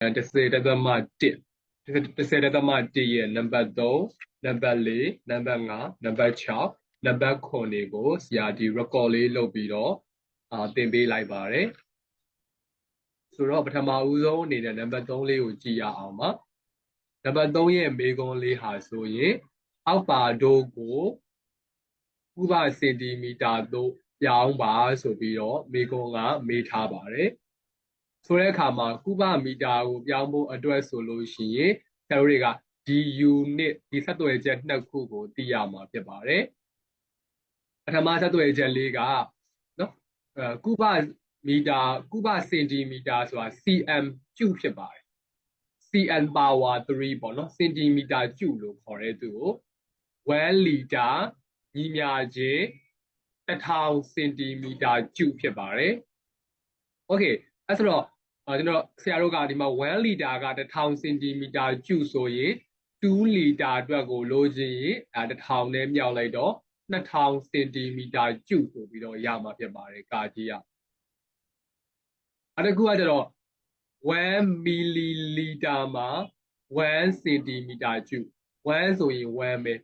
10တသမ1 10တသမ1ရဲ့နံပါတ်3နံပါတ်4နံပါတ်5နံပါတ်6နံပါတ်9ကိုဆရာဒီ record လေးလုပ်ပြီးတော့အာသင်ပေးလိုက်ပါတယ်ဆိုတော့ပထမဦးဆုံးအနေနဲ့နံပါတ်3လေးကိုကြည့်ရအောင်ပါနံပါတ်3ရဲ့မေခွန်းလေးဟာဆိုရင်အောက်ပါတို့ကိုဥပစင်တီမီတာတို့ပြောင်းပါဆိုပြီးတော့မေခွန်းကမေးထားပါတယ် ဆိုတဲ့အခါမှာကုဗမီတာကိုပြောင်းဖို့အတွက်ဆိုလို့ရှိရင်ဆရာတို့တွေကဒီ unit ဒီဆက်သွယ်ချက်နှစ်ခုကိုသိရမှာဖြစ်ပါတယ်ပထမဆက်သွယ်ချက်လေးကနော်အဲကုဗမီတာကုဗစင်တီမီတာဆိုတာ cm ကျုဖြစ်ပါတယ် cn power 3ပေါ့နော်စင်တီမီတာကျုလို့ခေါ်တဲ့သူကို1လီတာညီမြချင်း1000စင်တီမီတာကျုဖြစ်ပါတယ် okay အဲ့ဆိုတော့ ကျွန်တော်ဆရာတို့ကဒီမှာ1လီတာက1000စင်တီမီတာကျုဆိုရင်2လီတာအတွက်ကိုလိုချင်ရင်အဲ1000နဲ့မြောက်လိုက်တော့2000စင်တီမီတာကျုဆိုပြီးတော့ရမှာဖြစ်ပါတယ်ကာကြီးရအဲ့ဒါကကျတော့1မီလီလီတာမှာ1စင်တီမီတာကျု1ဆိုရင်1ပဲ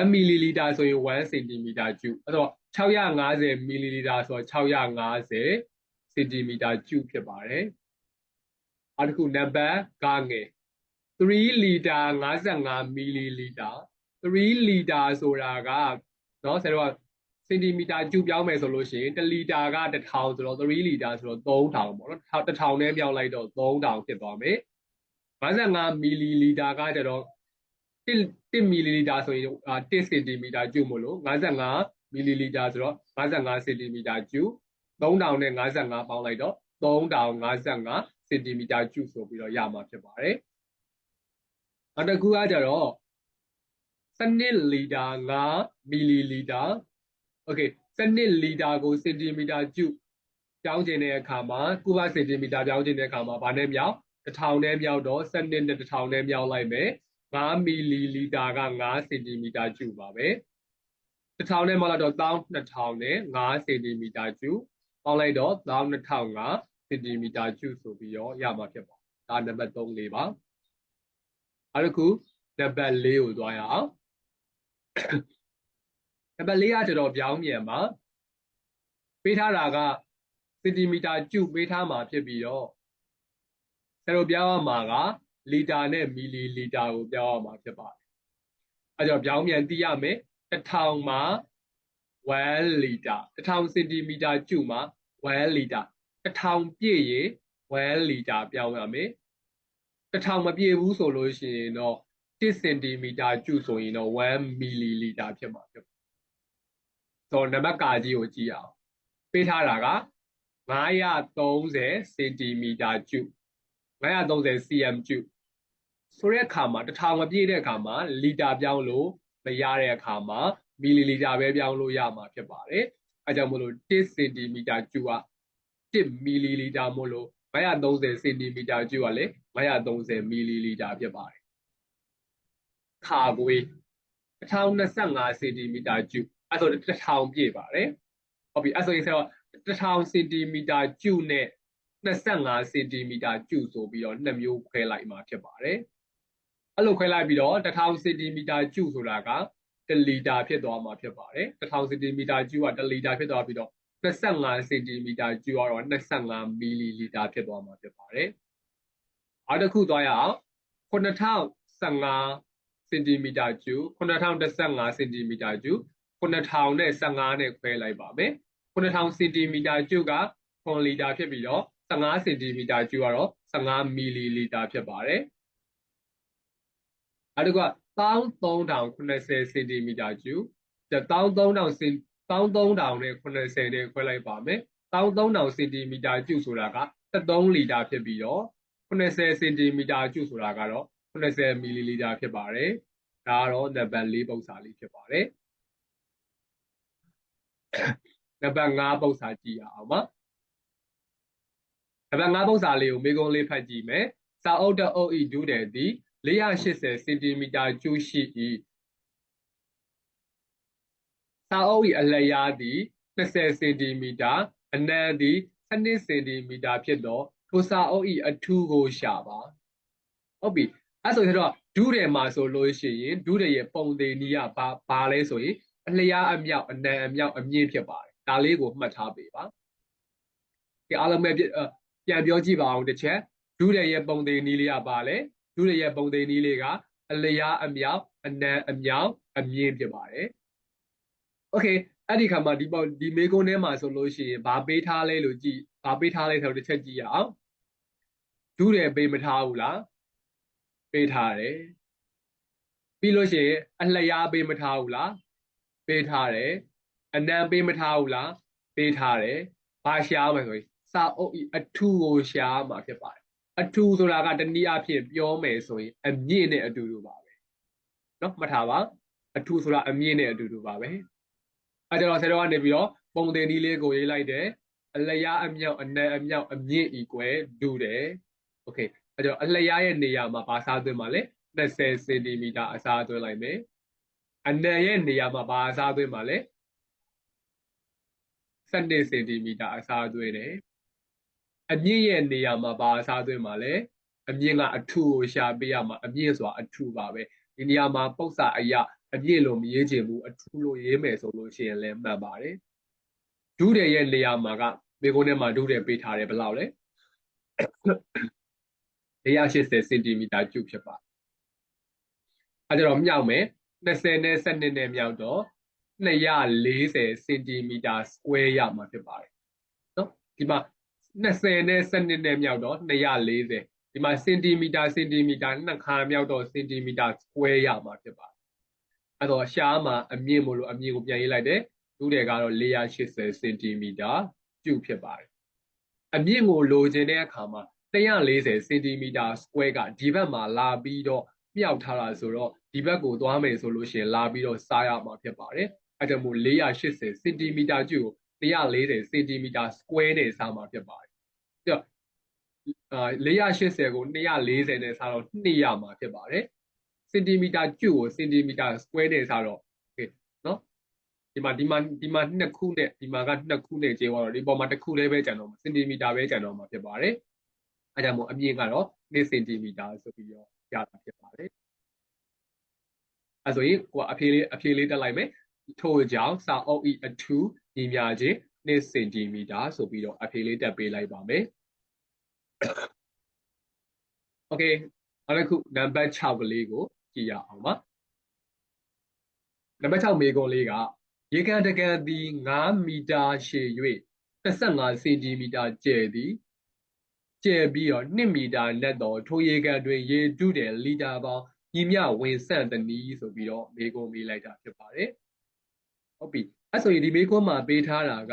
1မီလီလီတာဆိုရင်1စင်တီမီတာကျုအဲ့တော့650မီလီလီတာဆိုတော့650စင်တီမီတာကျုဖြစ်ပါတယ် နောက်တစ်ခုနံပါတ်ကငယ်3လီတာ55မီလီလီတာ3လီတာဆိုတာကเนาะဆရာတို့ကစင်တီမီတာကျူပြောင်းမယ်ဆိုလို့ရှိရင်1လီတာက1000ဆိုတော့3လီတာဆိုတော့3000ပေါ့နော်1000နဲ့မြောက်လိုက်တော့3000ဖြစ်သွားမယ်55မီလီလီတာကကျတော့1မီလီလီတာဆိုရင်1စင်တီမီတာကျူမို့လို့55မီလီလီတာဆိုတော့55စင်တီမီတာကျူ3000နဲ့55ပေါင်းလိုက်တော့3055 စင်တီမီတာကျူဆိုပြီးတော့ရမှာဖြစ်ပါတယ်နောက်တစ်ခုကကြတော့စနစ်လီတာ5မီလီလီတာโอเคစနစ်လီတာကိုစင်တီမီတာကျုပြောင်းခြင်းတဲ့အခါမှာကုဗစင်တီမီတာပြောင်းခြင်းတဲ့အခါမှာဗာနဲ့မြောက်1000နဲ့မြောက်တော့စနစ်နဲ့1000နဲ့မြောက်လိုက်မယ်5မီလီလီတာက5စင်တီမီတာကျုပါပဲ1000နဲ့မြောက်လိုက်တော့12000နဲ့5စင်တီမီတာကျုပေါင်းလိုက်တော့12005 စင်တီမီတာကျုဆိုပြီးတော့ရမှာဖြစ်ပါဒါနံပါတ်3လေးပါနောက်တစ်ခုနံပါတ်4ကိုသွားရအောင်နံပါတ်4ကကျတော့ပြောင်းပြန်ပါပေးထားတာကစင်တီမီတာကျုပေးထားမှာဖြစ်ပြီးတော့ဆယ်လိုပြောင်းရမှာကလီတာနဲ့မီလီလီတာကိုပြောင်းရမှာဖြစ်ပါတယ်အဲကြောင့်ပြောင်းပြန်သိရမယ်1000မှာ1လီတာ1000စင်တီမီတာကျုမှာ1လီတာ 1000ပြည့်ရင်1လီတာပြောင်းရမယ်1000မပြည့်ဘူးဆိုလို့ရှိရင်တော့1စင်တီမီတာကျုဆိုရင်တော့1မီလီလီတာဖြစ်မှာဖြစ်ဆိုတော့နံပါတ်ကာကြီးကိုကြည့်အောင်ပေးထားတာက930စင်တီမီတာကျု930 cm ကျုဆိုတဲ့အခါမှာ1000မပြည့်တဲ့အခါမှာလီတာပြောင်းလို့မရတဲ့အခါမှာမီလီလီတာပဲပြောင်းလို့ရမှာဖြစ်ပါတယ်အဲကြောင့်မို့လို့1စင်တီမီတာကျုက 1မီလီလီတာမို့လို့930စင်တီမီတာကျုကလည်း930မီလီလီတာဖြစ်ပါတယ်ခါကွေး1025စင်တီမီတာကျုအဲ့ဆို1000ပြည့်ပါတယ်ဟုတ်ပြီအဲ့ဆိုရင်ဆိုတော့1000စင်တီမီတာကျုနဲ့25စင်တီမီတာကျုဆိုပြီးတော့နှစ်မျိုးခွဲလိုက်မှာဖြစ်ပါတယ်အဲ့လိုခွဲလိုက်ပြီးတော့1000စင်တီမီတာကျုဆိုတာက1လီတာဖြစ်သွားမှာဖြစ်ပါတယ်1000စင်တီမီတာကျုက1လီတာဖြစ်သွားပြီးတော့ 25စင်တီမီတာကျူကတော့25မီလီလီတာဖြစ်သွားမှာဖြစ်ပါတယ်။နောက်တစ်ခုသွားရအောင်9015စင်တီမီတာကျူ9015စင်တီမီတာကျူ9000နဲ့15နဲ့ခွဲလိုက်ပါမယ်။9000စင်တီမီတာကျူက9လီတာဖြစ်ပြီးတော့15စင်တီမီတာကျူကတော့15မီလီလီတာဖြစ်ပါတယ်။နောက်တစ်ခုက13080စင်တီမီတာကျူ13000စင် 13000နဲ့80နဲ့ခွဲလိုက်ပါမယ်13000စင်တီမီတာကျုဆိုတာက3လီတာဖြစ်ပြီးတော့80စင်တီမီတာကျုဆိုတာကတော့80မီလီလီတာဖြစ်ပါတယ်ဒါကတော့နံပါတ်4ပုံစံလေးဖြစ်ပါတယ်နံပါတ်5ပုံစံကြည့်ရအောင်ပါနံပါတ်5ပုံစံလေးကိုမေကုံးလေးဖတ်ကြည့်မယ်စာအုပ်တအုပ်ဤဒုတယ်သည်480စင်တီမီတာကျုရှိ၏ စာအုပ်၏အလျားသည်20စင်တီမီတာအနံသည်12စင်တီမီတာဖြစ်သောထိုထိုစာအုပ်ဤအထူးကိုရှာပါဟုတ်ပြီအဲ့ဆိုတော့ဒုတယ်မှာဆိုလို့ရှိရင်ဒုတယ်ရဲ့ပုံသေးနီးကဘာဘာလဲဆိုရင်အလျားအမြောက်အနံအမြောက်အမြင့်ဖြစ်ပါတယ်ဒါလေးကိုမှတ်ထားပေးပါကဲအားလုံးပဲပြအပြန်ပြောကြည့်ပါအောင်တစ်ချက်ဒုတယ်ရဲ့ပုံသေးနီးလေးကဘာလဲဒုတယ်ရဲ့ပုံသေးနီးလေးကအလျားအမြောက်အနံအမြောက်အမြင့်ဖြစ်ပါတယ် โอเคအဲ့ဒီခါမှာဒီပေါ့ဒီမေကုန်းထဲမှာဆိုလို့ရှိရင်ဘာပေးထားလဲလို့ကြည့်ဘာပေးထားလဲဆိုတော့တစ်ချက်ကြည့်ရအောင်ဒုတယ်ပေးမထားဘူးလားပေးထားတယ်ပြီးလို့ရှိရင်အလျားပေးမထားဘူးလားပေးထားတယ်အနံပေးမထားဘူးလားပေးထားတယ်ဘာရှားမယ်ဆိုရင်စာအုပ်ဤအထူးကိုရှားမှာဖြစ်ပါတယ်အထူးဆိုတာကတနည်းအားဖြင့်ပြောမယ်ဆိုရင်အမြင့်နဲ့အတူတူပါပဲเนาะမှတ်ထားပါအထူးဆိုတာအမြင့်နဲ့အတူတူပါပဲ အဲကြတော့ဆရာတော်ကနေပြီးတော့ပုံတင်ဒီလေးကိုရေးလိုက်တယ်အလျားအမြောက်အနံအမြောက်အမြင့် equal ဒူတယ်โอเคအဲကြတော့အလျားရဲ့နေရာမှာဘာစားသွင်းမှာလဲ20စင်တီမီတာအစားသွင်းလိုက်မယ်အနံရဲ့နေရာမှာဘာအစားသွင်းမှာလဲ12စင်တီမီတာအစားသွင်းတယ်အမြင့်ရဲ့နေရာမှာဘာအစားသွင်းမှာလဲအမြင့်ကအထူကိုရှာပေးရမှာအမြင့်ဆိုတာအထူပါပဲဒီနေရာမှာပု္ပ္ပစာအရာ အမြင့်လို့မရေးချင်ဘူးအထူလို့ရေးမယ်ဆိုလို့ရှိရင်လည်းမှတ်ပါတယ်ဒုတယ်ရဲ့နေရာမှာကမေကုန်းထဲမှာဒုတယ်ပေးထားတယ်ဘယ်လောက်လဲ180စင်တီမီတာကျုပ်ဖြစ်ပါအဲကြတော့မြောက်မယ်20နဲ့12နဲ့မြောက်တော့240စင်တီမီတာ square ရမှာဖြစ်ပါတယ်နော်ဒီမှာ20နဲ့12နဲ့မြောက်တော့240ဒီမှာစင်တီမီတာစင်တီမီတာနှစ်ခါမြောက်တော့စင်တီမီတာ square ရမှာဖြစ်ပါတယ် အဲ့တော့ရှားမှာအမြင့်မို့လို့အမြင့်ကိုပြန်ရေးလိုက်တယ်သူ့တယ်ကတော့480စင်တီမီတာကျုပ်ဖြစ်ပါတယ်အမြင့်ကိုလိုချင်တဲ့အခါမှာ140စင်တီမီတာ square ကဒီဘက်မှာလာပြီးတော့မြောက်ထားတာဆိုတော့ဒီဘက်ကိုသွားမယ်ဆိုလို့ရှိရင်လာပြီးတော့စားရမှာဖြစ်ပါတယ်အဲကြောင့်မို့480စင်တီမီတာကျုပ်ကို140စင်တီမီတာ square နဲ့စားမှာဖြစ်ပါတယ်အဲ့တော့အာ480ကို240နဲ့စားတော့2ရမှာဖြစ်ပါတယ် စင်တီမီတာကျုပ်ကိုစင်တီမီတာ square နဲ့စားတော့โอเคနော်ဒီမှာဒီမှာဒီမှာနှစ်ခုနဲ့ဒီမှာကနှစ်ခုနဲ့ကျေသွားတော့ဒီပေါ်မှာတစ်ခုလေးပဲကျန်တော့မှာစင်တီမီတာပဲကျန်တော့မှာဖြစ်ပါတယ်အဲကြောင့်မို့အမြင့်ကတော့2စင်တီမီတာဆိုပြီးတော့ရတာဖြစ်ပါတယ်အဲဆိုရင်ကိုကအဖြေလေးအဖြေလေးတက်လိုက်မယ်ထို့ကြောင့်စာအုပ်ဤအထူးညီမျှခြင်း2စင်တီမီတာဆိုပြီးတော့အဖြေလေးတက်ပေးလိုက်ပါမယ်โอเคနောက်တစ်ခုနံပါတ်6ကလေးကို ကြည့်ရအောင်ပါနံပါတ်6မေကွန်လေးကရေကန်တကန်သည်9မီတာရှည်၍25စင်တီမီတာကျယ်သည်ကျယ်ပြီးတော့2မီတာနက်တော်ထိုရေကန်တွင်ရေတုတယ်လီတာပေါင်းညီမျှဝင်ဆန့်တနည်းဆိုပြီးတော့မေကွန်မေးလိုက်တာဖြစ်ပါတယ်ဟုတ်ပြီအဲ့ဆိုရင်ဒီမေကွန်မှာပေးထားတာက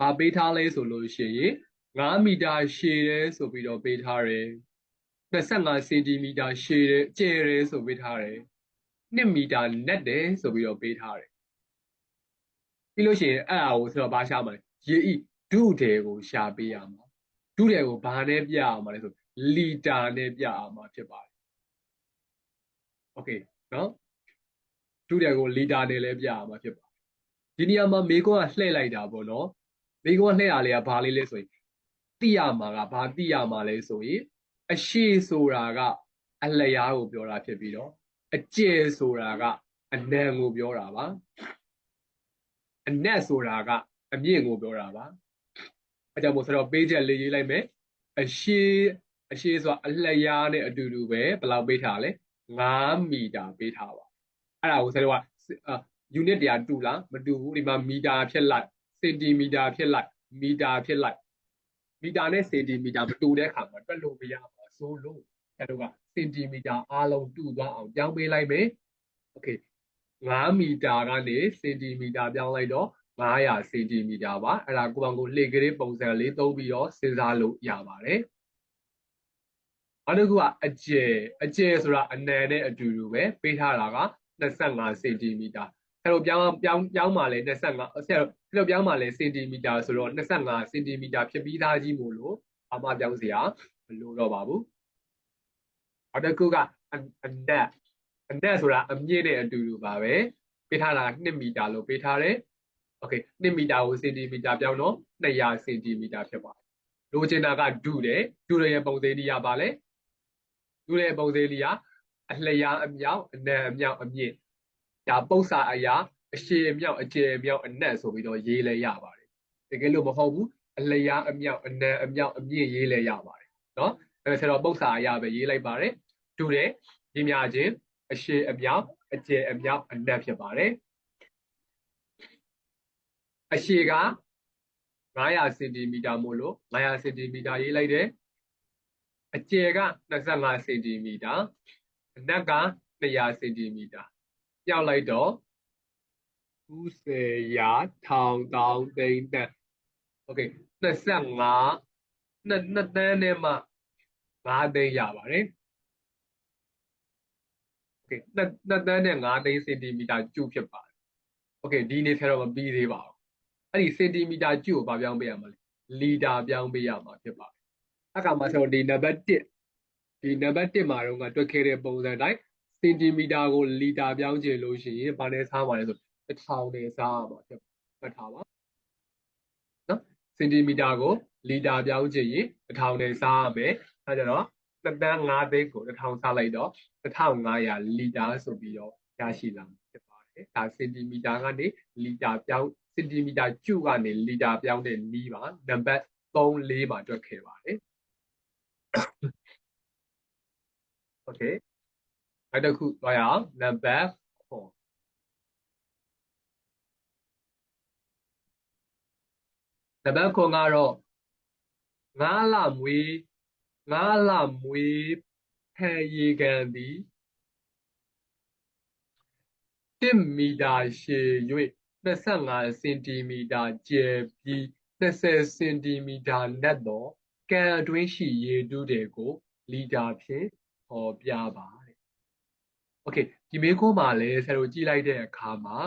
ဘာပေးထားလဲဆိုလို့ရှိရင်9မီတာရှည်တယ်ဆိုပြီးတော့ပေးထားတယ် 25စင်တီမီတာရှည်တယ်ကျယ်တယ်ဆိုပေးထားတယ်2မီတာနက်တယ်ဆိုပြီးတော့ပေးထားတယ်ပြီးလို့ရှိရင်အဲ့ဒါကိုဆိုတော့ဘာရှာမှာလဲရေဤဒုတယ်ကိုရှာပေးရမှာဒုတယ်ကိုဘာနဲ့ပြရမှာလဲဆိုလီတာနဲ့ပြရမှာဖြစ်ပါတယ်โอเคနော်ဒုတယ်ကိုလီတာနဲ့လည်းပြရမှာဖြစ်ပါတယ်ဒီနေရာမှာမေကွန်ကလှည့်လိုက်တာပေါ့နော်မေကွန်ကလှည့်ရလေကဘာလေးလဲဆိုရင်သိရမှာကဘာသိရမှာလဲဆိုရင် အရှိဆိုတာကအလျားကိုပြောတာဖြစ်ပြီးတော့အကျယ်ဆိုတာကအနံကိုပြောတာပါအနက်ဆိုတာကအမြင့်ကိုပြောတာပါအဲကြောင့်မို့ဆိုတော့ပေးချက်လေးရေးလိုက်မယ်အရှိအရှိဆိုတာအလျားနဲ့အတူတူပဲဘယ်လောက်ပေးထားလဲ9မီတာပေးထားပါအဲ့ဒါကိုဆိုတော့ unit တရားတူလားမတူဘူးဒီမှာမီတာဖြစ်လိုက်စင်တီမီတာဖြစ်လိုက်မီတာဖြစ်လိုက်မီတာနဲ့စင်တီမီတာမတူတဲ့အခါမှာတွက်လို့မရပါ ဆိုလို့အဲတော့ကစင်တီမီတာအားလုံးတူသွားအောင်ပြောင်းပေးလိုက်မယ်โอเค9မီတာကနေစင်တီမီတာပြောင်းလိုက်တော့900စင်တီမီတာပါအဲ့ဒါကိုယ့်ဘကိုလှေကလေးပုံစံလေးသုံးပြီးတော့စဉ်းစားလို့ရပါတယ်နောက်တစ်ခုကအကျယ်အကျယ်ဆိုတာအနံနဲ့အတူတူပဲပေးထားတာက25စင်တီမီတာအဲ့တော့ပြောင်းပြောင်းပြောင်းမှလည်း25ဆရာတို့အဲ့တော့ပြောင်းမှလည်းစင်တီမီတာဆိုတော့25စင်တီမီတာဖြစ်ပြီးသားကြီးမို့လို့အမပြောင်းစရာမ လိုတော့ပါဘူးနောက်တစ်ခုကအနက်အနက်ဆိုတာအမြင့်နဲ့အတူတူပါပဲပေးထားတာ2မီတာလို့ပေးထားတယ်โอเค2မီတာကိုစင်တီမီတာပြောင်းတော့200စင်တီမီတာဖြစ်ပါတယ် လိုချင်တာကဒုတယ်ဒုရဲ့ပုံသေးတရားပါလေဒုရဲ့ပုံသေးတရားအလျားအမြောက်အနံအမြောက်အမြင့်ဒါပု္ပ္ပာအရာအရှည်အမြောက်အကျယ်အမြောက်အနက်ဆိုပြီးတော့ရေးလဲရပါတယ်တကယ်လို့မဟုတ်ဘူးအလျားအမြောက်အနံအမြောက်အမြင့်ရေးလဲရပါတယ် ယ် နော်အဲဆိုတော့ပု္ပ္ပာအရာပဲရေးလိုက်ပါတယ်ဒုတယ်ညီမြချင်းအရှည်အမြောက်အကျယ်အမြောက်အနက်ဖြစ်ပါတယ်အရှည်က900စင်တီမီတာမို့လို့900စင်တီမီတာရေးလိုက်တယ်အကျယ်က25စင်တီမီတာအနက်က200စင်တီမီတာပြောက်လိုက်တော့90ရာထောင်တောင်းသိန်းနဲ့โอเค25 နှစ်နှစ်တန်းနဲ့မှ5သိန်းရပါတယ်โอเคနှစ်နှစ်တန်းနဲ့5သိန်းစင်တီမီတာကျုဖြစ်ပါတယ်โอเคဒီနေ့ဆရာတော့မပြီးသေးပါဘူးအဲ့ဒီစင်တီမီတာကျုကိုဘာပြောင်းပေးရမှာလဲလီတာပြောင်းပေးရမှာဖြစ်ပါတယ်အခါမှာဆိုဒီနံပါတ်1ဒီနံပါတ်1မှာတော့ကတွက်ခဲ့တဲ့ပုံစံတိုင်းစင်တီမီတာကိုလီတာပြောင်းချင်လို့ရှိရင်ဘာနဲ့စားမှာလဲဆိုတစ်ထောင်နဲ့စားရမှာဖြစ်မှတ်ထားပါနော်စင်တီမီတာကို လီတာပြောင်းချင်ရင်တစ်ထောင်နဲ့စားရမယ်အဲကြတော့တစ်တန်း5သိန်းကိုတစ်ထောင်စားလိုက်တော့1500လီတာဆိုပြီးတော့ရရှိလာမှာဖြစ်ပါတယ်ဒါစင်တီမီတာကနေလီတာပြောင်းစင်တီမီတာကျုကနေလီတာပြောင်းတဲ့နီးပါနံပါတ်3 4မှာတွက်ခဲ့ပါတယ် Okay နောက်တစ်ခုသွားရအောင်နံပါတ်4နံပါတ်9ကတော့ ငါးလမွေးငါးလမွေးဖယ်ရေကန်သည်1မီတာရှည်၍25စင်တီမီတာကျယ်ပြီး20စင်တီမီတာနက်သောကန်အတွင်းရှိရေတူးတွေကိုလီတာဖြင့်ဟောပြပါတဲ့။ Okay ဒီမေးခွန်းမှာလည်းဆရာတို့ကြည့်လိုက်တဲ့အခါမှာ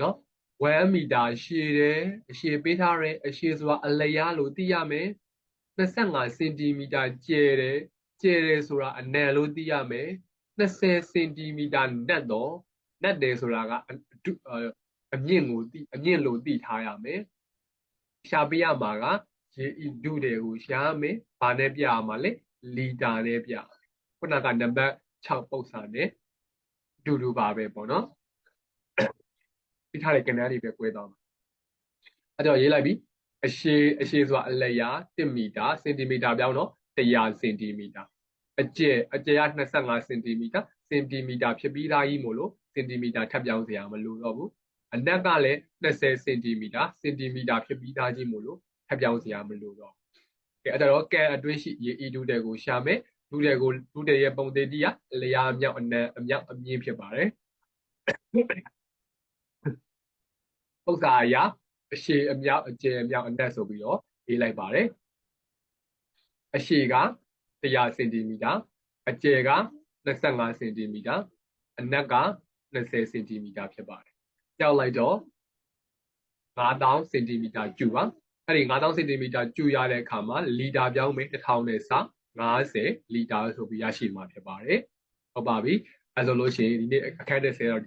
နော် 1မီတာရှည်တယ်အရှည်ပေးထားတယ်အရှည်ဆိုတာအလျားလို့သိရမယ်25စင်တီမီတာကျယ်တယ်ကျယ်တယ်ဆိုတာအနံလို့သိရမယ်20စင်တီမီတာနက်တော့နက်တယ်ဆိုတာကအမြင့်ကိုသိအမြင့်လို့သိထားရမယ်ရှာပေးရမှာကရေဤဒုတွေကိုရှားမယ်ဘာနဲ့ပြရမှာလဲလီတာနဲ့ပြခုနကနံပါတ်6ပု္ပ္ပာနဲ့ဒူဒူပါပဲပေါ့နော် ပြထားတဲ့ကဏ္ဍတွေပဲ꿰သွားမှာအဲ့တော့ရေးလိုက်ပြီအရှည်အရှည်ဆိုတာအလျာ1မီတာစင်တီမီတာပြောင်းတော့100စင်တီမီတာအကျယ်အကျယ်က25စင်တီမီတာစင်တီမီတာဖြစ်ပြီးသားကြီးမို့လို့စင်တီမီတာထပ်ပြောင်းစရာမလိုတော့ဘူးအနက်ကလည်း20စင်တီမီတာစင်တီမီတာဖြစ်ပြီးသားကြီးမို့လို့ထပ်ပြောင်းစရာမလိုတော့ကဲအဲ့တော့ကန်အတွင်းရှိရေဤဒုတဲ့ကိုရှာမယ်ဒုတဲ့ကိုဒုတဲ့ရဲ့ပုံသေးတိကအလျာအမြောက်အနံအမြောက်အမြင့်ဖြစ်ပါတယ် ပု္ပ္ပာအရာအရှည်အမြောက်အကျယ်အမြောက်အနက်ဆိုပြီးတော့ရေးလိုက်ပါတယ်အရှည်က100စင်တီမီတာအကျယ်က25စင်တီမီတာအနက်က20စင်တီမီတာဖြစ်ပါတယ်ကြောက်လိုက်တော့9000စင်တီမီတာကျူပါအဲ့ဒီ9000စင်တီမီတာကျူရတဲ့အခါမှာလီတာပြောင်းမယ်1000နဲ့စ50လီတာဆိုပြီးရရှိမှာဖြစ်ပါတယ်ဟုတ်ပါပြီအဲဆိုလို့ရှိရင်ဒီနေ့အခက်တဲ့ဆယ်တော့